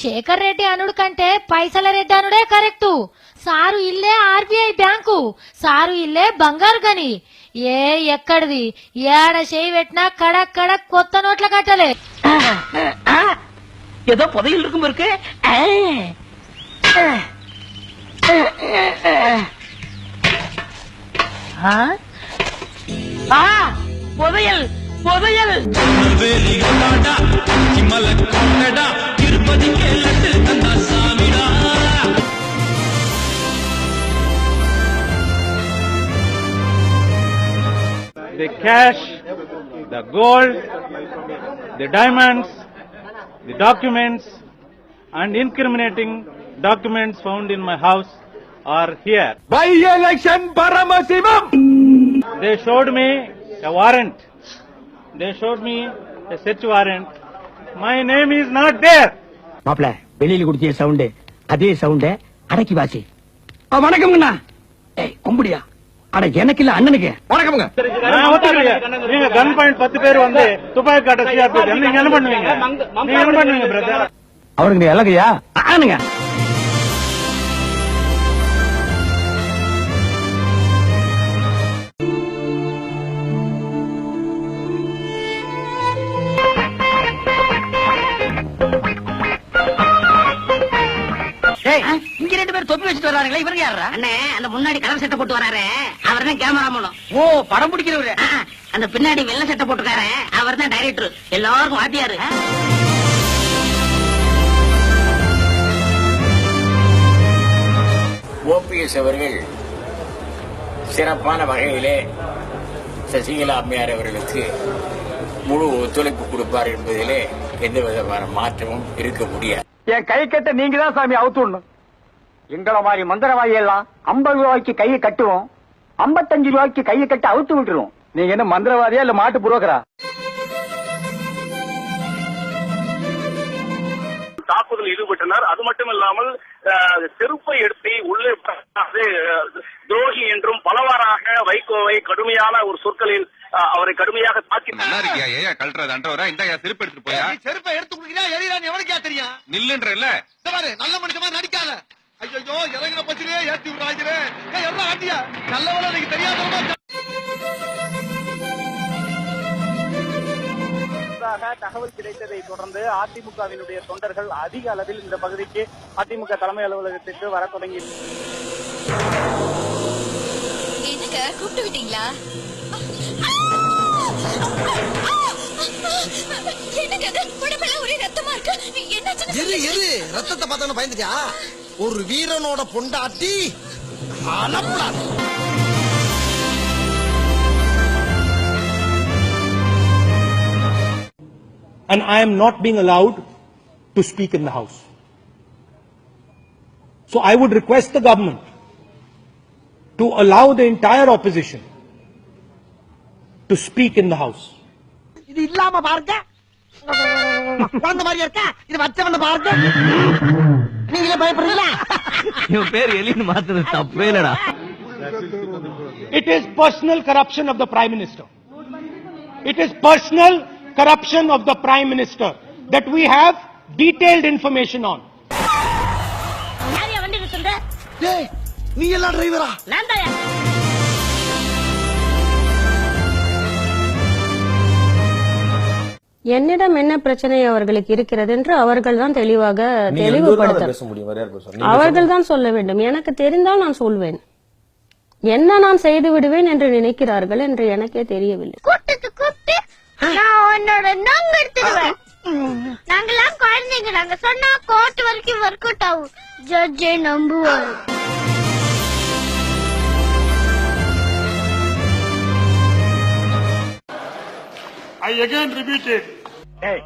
శేఖర్ రెడ్డి అనుడు కంటే పైసల రెడ్డి అనుడే కరెక్టు సారు ఇల్లే ఆర్బీఐ బ్యాంకు సారు ఇల్లే బంగారు గని ఏ ఎక్కడిది ఏడ చేయి పెట్టినా కడక్ కడక్ కొత్త నోట్ల కట్టలే ஏதோ புதையில் இருக்கும் இருக்கு ஆ. ஆ? ஆ, புதையல் புதையல் cash, the gold, the diamonds, the documents, and incriminating documents found in my house are here. By election Paramasimam! They showed me a warrant. They showed me a search warrant. My name is not there. மாப்பிள வெளியில குடிச்ச sound அதே சவுண்ட அடக்கி வாசி ஆ, வணக்கம்ங்கண்ணா ஏய் கும்பிடியா அட எனக்கு இல்ல அண்ணனுக்கு. வணக்கமுங்க. நீங்க கன் பாயிண்ட் பத்து பேர் வந்து துப்பாக்கி காட்ட சிஆர்பி நீங்க என்ன பண்ணுவீங்க? நீங்க என்ன பண்ணுவீங்க பிரதர் அவனுக்கு நீ இலகையா ஆனுங்க தொப்பி வச்சுட்டு வராங்களே இவங்க யாரா அண்ணே அந்த முன்னாடி கலர் சட்டை போட்டு வராரு. அவர் தான் கேமரா மூலம் ஓ படம் பிடிக்கிறவரு. அந்த பின்னாடி வெள்ளை சட்டை போட்டுக்காரு அவர் தான் டைரக்டர் எல்லாருக்கும் வாத்தியாரு. ஓபிஎஸ் அவர்கள் சிறப்பான வகையிலே சசிகலா அம்மையார் அவர்களுக்கு முழு ஒத்துழைப்பு கொடுப்பார் என்பதிலே எந்த விதமான மாற்றமும் இருக்க முடியாது. என் கை கட்ட நீங்க தான் சாமி அவுத்துடணும் எங்கள மாதிரி மந்திரவாதி எல்லாம் ஐம்பது ரூபாய்க்கு கையை கட்டுவோம். ஐம்பத்தஞ்சு ரூபாய்க்கு கையை கட்டி அவுத்து விட்டுருவோம். நீங்க என்ன மந்திரவாதியா இல்ல மாட்டு புரோக்கரா? தாக்குதல் ஈடுபட்டனர். அது மட்டுமில்லாமல் அஹ், செருப்பை எடுத்து உள்ளே துரோகி என்றும் பலவாறாக வைகோவை கடுமையான ஒரு சொற்களில் அவரை கடுமையாக தாக்கி நல்லா இருக்கியா? ஏயா கழட்டுறது அன்றவரா? இந்தாயா செருப்பு எடுத்துட்டு போயா? செருப்பை எடுத்து குடிக்கிறா எரியறான் எவனுக்கா தெரியும் நில்லுன்றல பாரு நல்ல மனுஷமா நடிக்காத. ஐயோ இறங்கின பச்சிலே ஏத்தி விடுறாங்களே எவ்வளவு ஆண்டியா? நல்லவள எனக்கு தெரியாதவமா தகவல் கிடைத்ததை தொடர்ந்து அதிமுகவினுடைய தொண்டர்கள் அதிக அளவில் இந்த பகுதிக்கு அதிமுக தலைமை அலுவலகத்திற்கு வர தொடங்கி என்னங்க கூப்பிட்டு விட்டீங்களா? என்னங்க உடம்பெல்லாம் ஒரே ரத்தமா இருக்கு. என்னாச்சு எது எது ரத்தத்தை பார்த்தவன பயந்துட்டியா? ஒரு வீரனோட பொண்டாட்டி அலப்படாது And I am not being allowed to speak in the house. So I would request the government to allow the entire opposition to speak in the house. இது இல்லாம பாருங்க குழந்தை மாதிரியா இருக்கா இது வச்சவன பாருங்க நீங்களே பயப்படுறீங்களா இவன் பேர் எலின்னு மாத்துறது தப்பே இல்லடா It is personal corruption of the Prime Minister. It is personal corruption of the Prime Minister that we have detailed information on. யாரையா வண்டி சொல்ற டேய் நீ எல்லாம் டிரைவரா நான் தான் என்னிடம் என்ன பிரச்சனை அவர்களுக்கு இருக்கிறது என்று அவர்கள் தான் தெளிவாக தெளிவுபடுத்த அவர்கள் தான் சொல்ல வேண்டும். எனக்கு தெரிந்தால் நான் சொல்வேன். என்ன நான் செய்து விடுவேன் என்று நினைக்கிறார்கள் என்று எனக்கே தெரியவில்லை. நாங்கெல்லாம் குழந்தைங்க. நாங்க சொன்னா கோர்ட் வரைக்கும் ஒர்க் அவுட் ஆகும். ஜட்ஜே நம்புவாரு. ஐ அகைன் ஏய்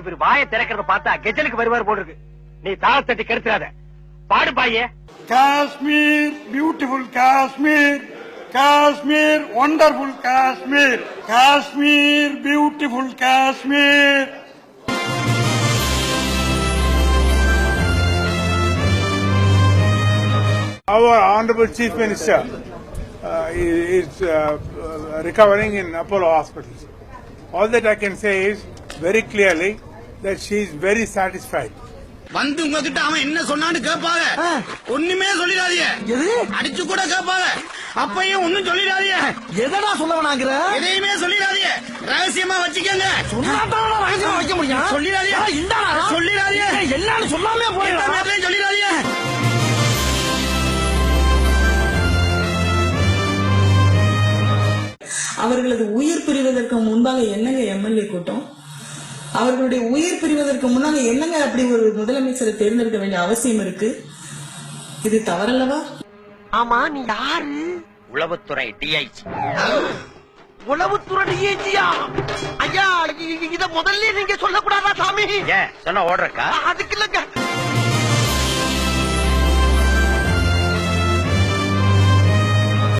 இவர் வாயை திறக்கிறத பார்த்தா கெஜலுக்கு வருவார் போல இருக்கு. நீ தாள தட்டி கெடுத்துறாத. பாடு பாயே. Kashmir beautiful Kashmir. Kashmir wonderful Kashmir. Kashmir beautiful Kashmir. Our Honorable Chief Minister uh, is uh, uh, recovering in Apollo Hospital. All that I can say is very clearly that she is very satisfied. வந்து உங்ககிட்ட அவன் என்ன சொன்னான்னு கேட்பாங்க ஒண்ணுமே சொல்லிடாதீங்க. எது? அடிச்சு கூட கேட்பாங்க அப்பையும் ஒண்ணும் சொல்லிடாதீங்க. எதடா சொல்ல வேணாங்கிற எதையுமே சொல்லிடாதீங்க. ரகசியமா வச்சுக்கோங்க. ரகசியமா வைக்க முடியும்? சொல்லிடாதீங்க. சொல்லிடாதீங்க. என்னன்னு சொல்லாமே போயிடும் சொல்லிடாதீங்க. முன்பாக என்னங்க எம்எல்ஏ கூட்டம்? அவர்களுடைய உயிர் பிரிவதற்கு முன்னாங்க என்னங்க அப்படி ஒரு முதலமைச்சரை தேர்ந்தெடுக்க வேண்டிய அவசியம் இருக்கு? இது தவறல்லவா? ஆமா நீ யாரு? உளவுத்துறை டிஐஜி உளவுத்துறை டிஏஜியா ஐயா இத முதல்ல நீங்க சொல்லக்கூடாதா சாமி? ஏன்? சொன்ன ஓடுறக்கா? அதுக்கு இல்லங்க.